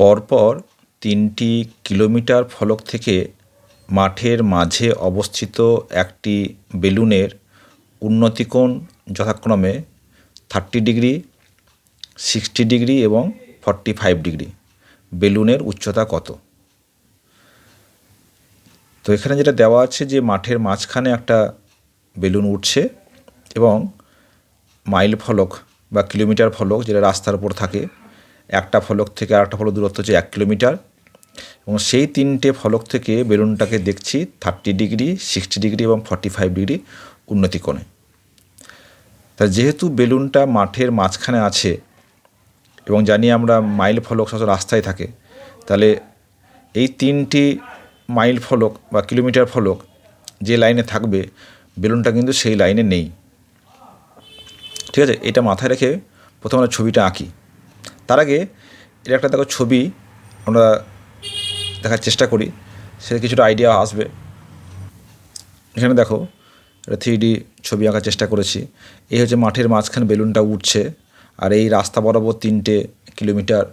পরপর তিনটি কিলোমিটার ফলক থেকে মাঠের মাঝে অবস্থিত একটি বেলুনের উন্নতিকোণ যথাক্রমে থার্টি ডিগ্রি, সিক্সটি ডিগ্রি এবং ফর্টি ফাইভ ডিগ্রি। বেলুনের উচ্চতা কত? তো এখানে যেটা দেওয়া আছে যে মাঠের মাঝখানে একটা বেলুন উঠছে এবং মাইল ফলক বা কিলোমিটার ফলক যেটা রাস্তার উপর থাকে একটা ফলক থেকে আরেকটা ফলক দূরত্ব হচ্ছে এক কিলোমিটার। এবং সেই তিনটে ফলক থেকে বেলুনটাকে দেখছি থার্টি ডিগ্রি, সিক্সটি ডিগ্রি এবং ফর্টি ফাইভ ডিগ্রি উন্নতি কোণে। তা যেহেতু বেলুনটা মাঠের মাঝখানে আছে এবং জানি আমরা মাইল ফলক সব রাস্তায় থাকে, তাহলে এই তিনটি মাইল ফলক বা কিলোমিটার ফলক যে লাইনে থাকবে, বেলুনটা কিন্তু সেই লাইনে নেই। ঠিক আছে? এটা মাথায় রেখে প্রথমে আমরা ছবিটা আঁকি। তার আগে এর একটা দেখো ছবি আমরা দেখার চেষ্টা করি, সে কিছুটা আইডিয়া আসবে। এখানে দেখো এটা থ্রি ডি ছবি আঁকার চেষ্টা করেছি। এই হচ্ছে মাঠের মাঝখানে বেলুনটা উঠছে আর এই রাস্তা বরাবর তিনটে কিলোমিটার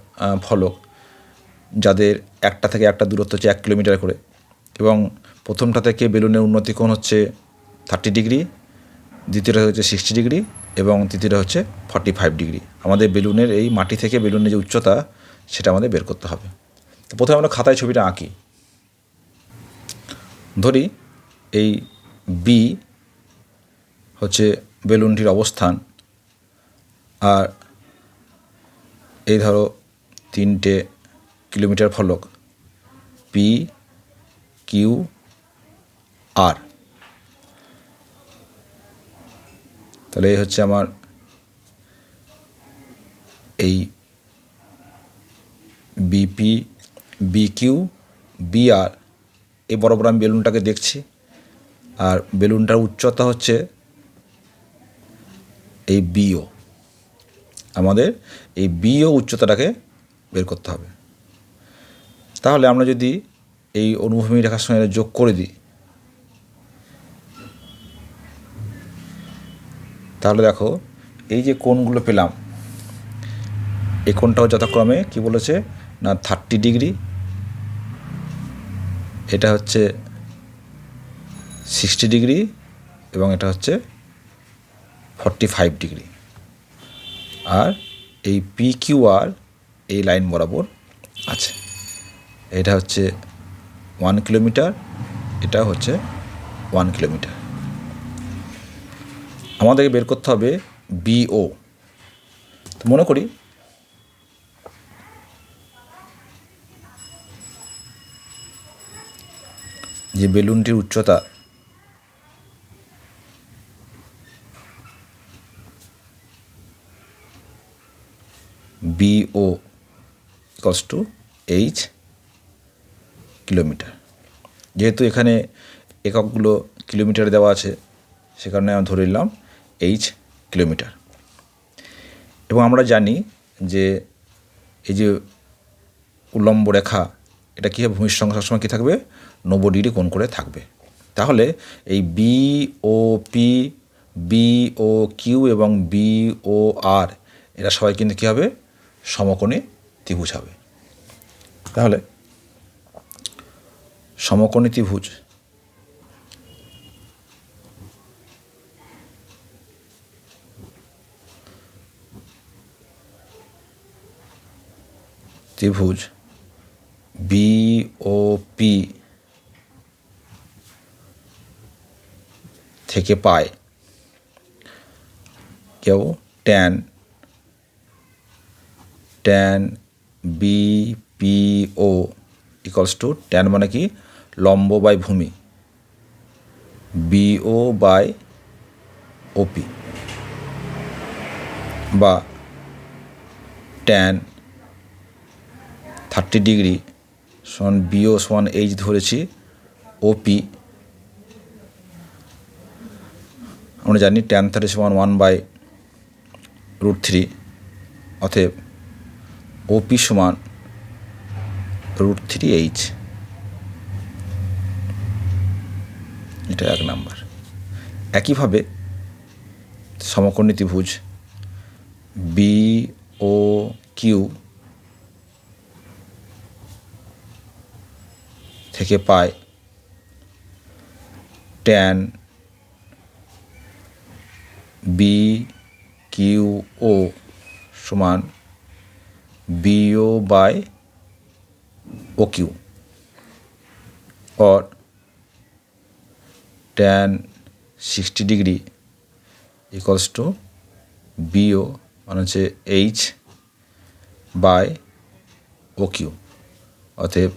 ফলক, যাদের একটা থেকে একটা দূরত্ব হচ্ছে এক কিলোমিটার করে। এবং প্রথমটা থেকে বেলুনের উন্নতি কোণ হচ্ছে থার্টি ডিগ্রি দ্বিতীয়টা হচ্ছে সিক্সটি ডিগ্রি এবং তৃতীয়টা হচ্ছে ফর্টি ফাইভ ডিগ্রি আমাদের বেলুনের এই মাটি থেকে বেলুনের যে উচ্চতা, সেটা আমাদের বের করতে হবে। তো প্রথমে আমরা খাতায় ছবিটা আঁকি। ধরি এই বি হচ্ছে বেলুনটির অবস্থান, আর এই ধরো তিনটে কিলোমিটার ফলক পি কিউ আর তাহলে এই হচ্ছে আমার এই বিপি বিকিউ বিআর এই বড় আমি বেলুনটাকে দেখছি। আর বেলুনটার উচ্চতা হচ্ছে এই বিও আমাদের এই বিও উচ্চতাটাকে বের করতে হবে। তাহলে আমরা যদি এই অনুভূমি রেখার সঙ্গে যোগ করে দিই তাহলে দেখো, এই যে কোণগুলো পেলাম, এই কোণটাও যথাক্রমে কি বলেছে? না থার্টি ডিগ্রি এটা হচ্ছে সিক্সটি ডিগ্রি এবং এটা হচ্ছে ফর্টি ফাইভ ডিগ্রি আর এই পি কিউ আর এই লাইন বরাবর আছে। এটা হচ্ছে ওয়ান কিলোমিটার এটা হচ্ছে ওয়ান কিলোমিটার আমাদেরকে বের করতে হবে বিও তো মনে করি যে বেলুনটির উচ্চতা B O equals to H kilometre যেহেতু এখানে এককগুলো কিলোমিটার দেওয়া আছে, সে কারণে আমি ধরে নিলাম এইচ কিলোমিটার। এবং আমরা জানি যে এই যে উল্লম্ব রেখা, এটা কী ভূমির সঙ্গে সবসময় কী থাকবে? নব্বই ডিগ্রি কোণ করে থাকবে। তাহলে এই B O P B O Q এবং বি ও আর এরা সবাই কিন্তু কী হবে? সমকোণী ত্রিভুজ হবে। তাহলে সমকোণী ত্রিভুজ ত্রিভুজ বি ও পি থেকে পায় কেউ tan tan B P O equals to tan মানে কি? লম্ব বাই ভূমি। B O by O P বা ট্যান থার্টি ডিগ্রি সমান বিও সমান এইচ ধরেছি ওপি আমরা জানি ট্যান থার্টি সমান ওয়ান বাই রুট থ্রি অতএব ওপি সমান রুট থ্রি এইচ এটা এক নাম্বার একইভাবে সমকোণী ত্রিভুজ বি ও কিউ থেকে পায়। ট্যান বি কিউ ও সমান B O by O Q or tan 60 degree equals to B O মানে হচ্ছে এইচ বাই ও কিউ অতএব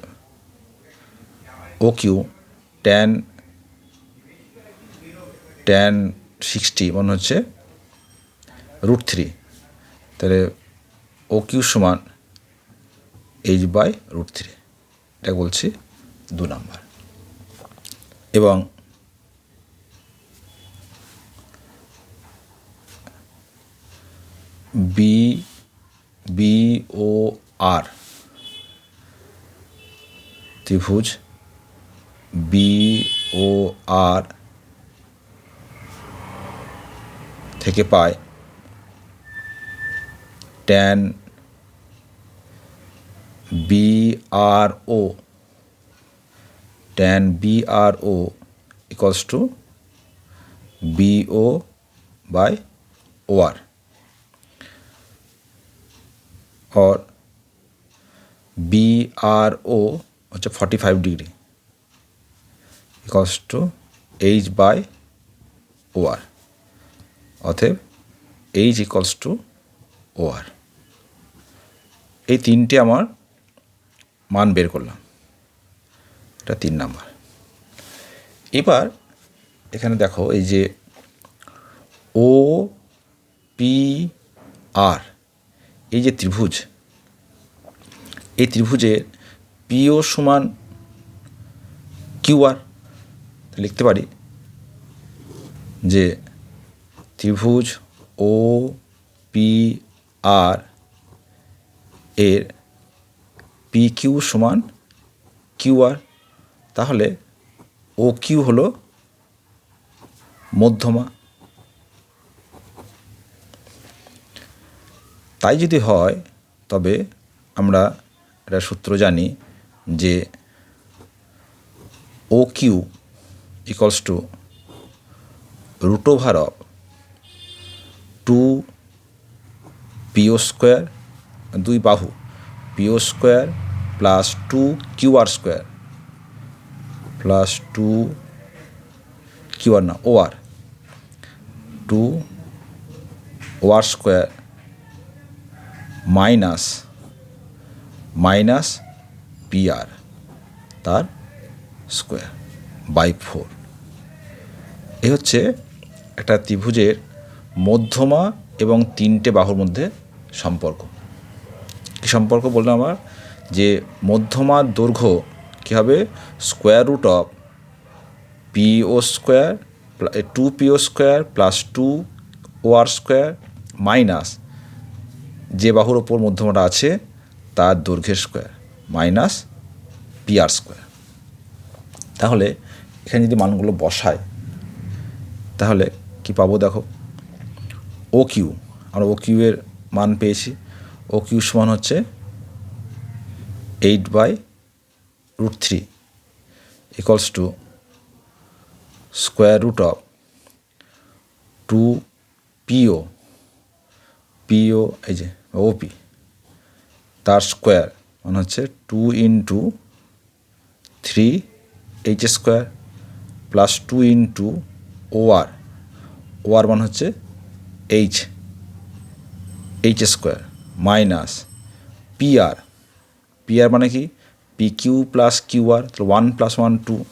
O Q tan tan sixty মানে হচ্ছে রুট থ্রি তাহলে ও কিউ সমান এইচ বাই রুট থ্রি এটা বলছি দু নাম্বার। এবং বি বি ও আর ত্রিভুজ বি ও আর থেকে পায় tan B R O tan BRO equals to BO by OR or BRO হচ্ছে forty five degree equals to H by OR অতএব H equals to OR এই তিনটে আমার মান বের করলাম। এটা তিন নাম্বার। এবার এখানে দেখো এই যে ও পি আর এই যে ত্রিভুজ, এই ত্রিভুজের পিও সমান কিউআর লিখতে পারি? যে ত্রিভুজ ও পি আর এর পি কিউ সমান কিউআর তাহলে ও কিউ হলো মধ্যমা। তাই যদি হয়, তবে আমরা একটা সূত্র জানি যে O Q equals to root over of two P O square দুই বাহু P O square plus two Q R square plus two Q R না O R two O R square minus minus P R তার square by four এ হচ্ছে একটা ত্রিভুজের মধ্যমা এবং তিনটে বাহুর মধ্যে সম্পর্ক। কী সম্পর্ক বললাম আমার যে মধ্যমার দৈর্ঘ্য কী হবে? Square root of P O square two P O square plus two O R square minus যে বাহুর ওপর মধ্যমাটা আছে, তার দৈর্ঘ্যের square minus P R square তাহলে এখানে যদি মানগুলো বসায় তাহলে কি পাবো দেখো? ও কিউ আমরা ও কিউ এর মান পেয়েছি। ও কিউ সমান হচ্ছে eight by root 3 equals to square root of 2 PO PO এই যে ওপি তার স্কোয়ার মানে হচ্ছে two into three H square plus two into O R O R মানে হচ্ছে H H square, minus P R. P R মানে কি? P Q plus Q R তাহলে one plus one, two.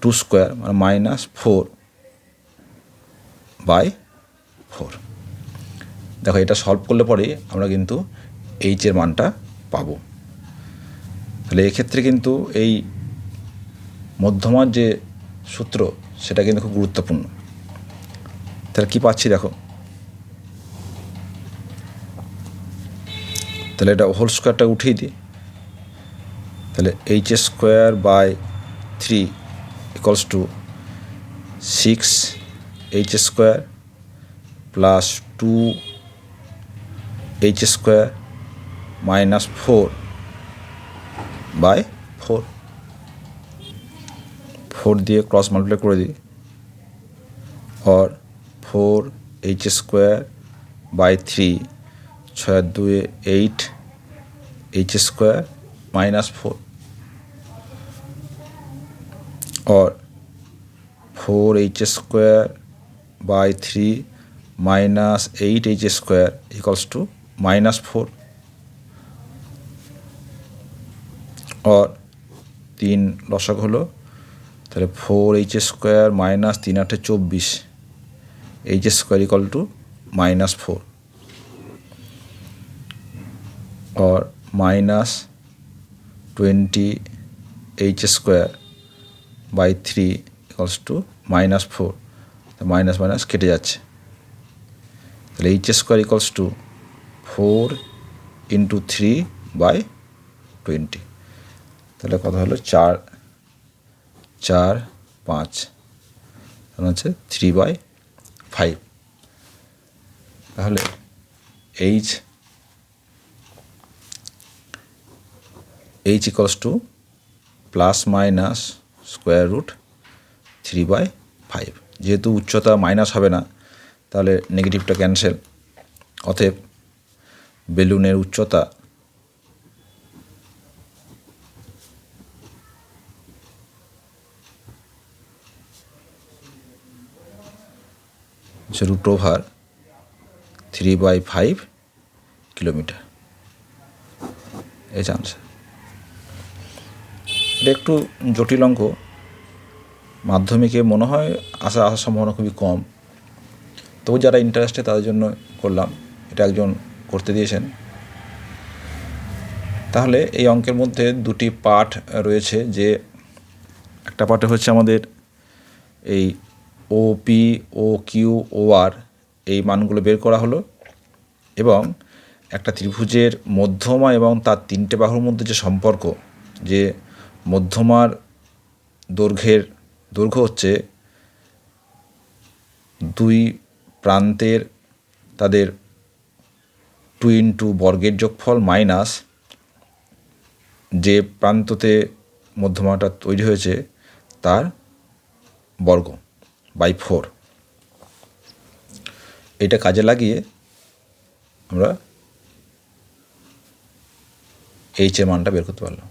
Two square মানে minus four by four. দেখো, এটা solve করলে পরে আমরা কিন্তু এইচের মানটা পাবো। তাহলে এক্ষেত্রে কিন্তু এই মধ্যমার যে সূত্র সেটা কিন্তু খুব গুরুত্বপূর্ণ। তাহলে কী পাচ্ছি দেখো? তাহলে এটা হোল স্কোয়ারটা উঠিয়ে দিই। তাহলে H square by three equals to six H square plus two H square minus four by four four দিয়ে ক্রস মাল্টিপ্লাই করে দিই। Or four H square by three ছয় দুয়ে eight H square minus four or 4h square by 3 minus 8h square equals to minus 4 or তিন লসক হলো তাহলে four H square minus তিন আটে চব্বিশ H square equal to minus four or minus 20 h square by three equals to minus four minus minus কেটে যাচ্ছে। তাহলে H square equals to four into three by twenty তাহলে কথা হলো? চার চার, পাঁচ তাহলে হচ্ছে থ্রি বাই ফাইভ তাহলে H H equals to plus minus square root three by five যেহেতু উচ্চতা মাইনাস হবে না, তাহলে নেগেটিভটা ক্যান্সেল অতএব বেলুনের উচ্চতা হচ্ছে root over three by five kilometre এই চান্স এটা একটু জটিল অঙ্ক। মাধ্যমিকে মনে হয় আসা আসার সম্ভাবনা খুবই কম। তবু যারা ইন্টারেস্টে তাদের জন্য করলাম। এটা একজন করতে দিয়েছেন। তাহলে এই অঙ্কের মধ্যে দুটি পার্ট রয়েছে যে একটা পার্টে হচ্ছে আমাদের এই ও পি ও কিউ ও আর এই মানগুলো বের করা হলো এবং একটা ত্রিভুজের মধ্যমা এবং তার তিনটে বাহুর মধ্যে যে সম্পর্ক, যে মধ্যমার দৈর্ঘ্যের, দৈর্ঘ্য হচ্ছে দুই প্রান্তের তাদের টু ইন্টু বর্গের যোগফল মাইনাস যে প্রান্ততে মধ্যমাটা তৈরি হয়েছে তার বর্গ। By four. এটা কাজে লাগিয়ে আমরা এইচ এর মানটা বের করতে পারলাম।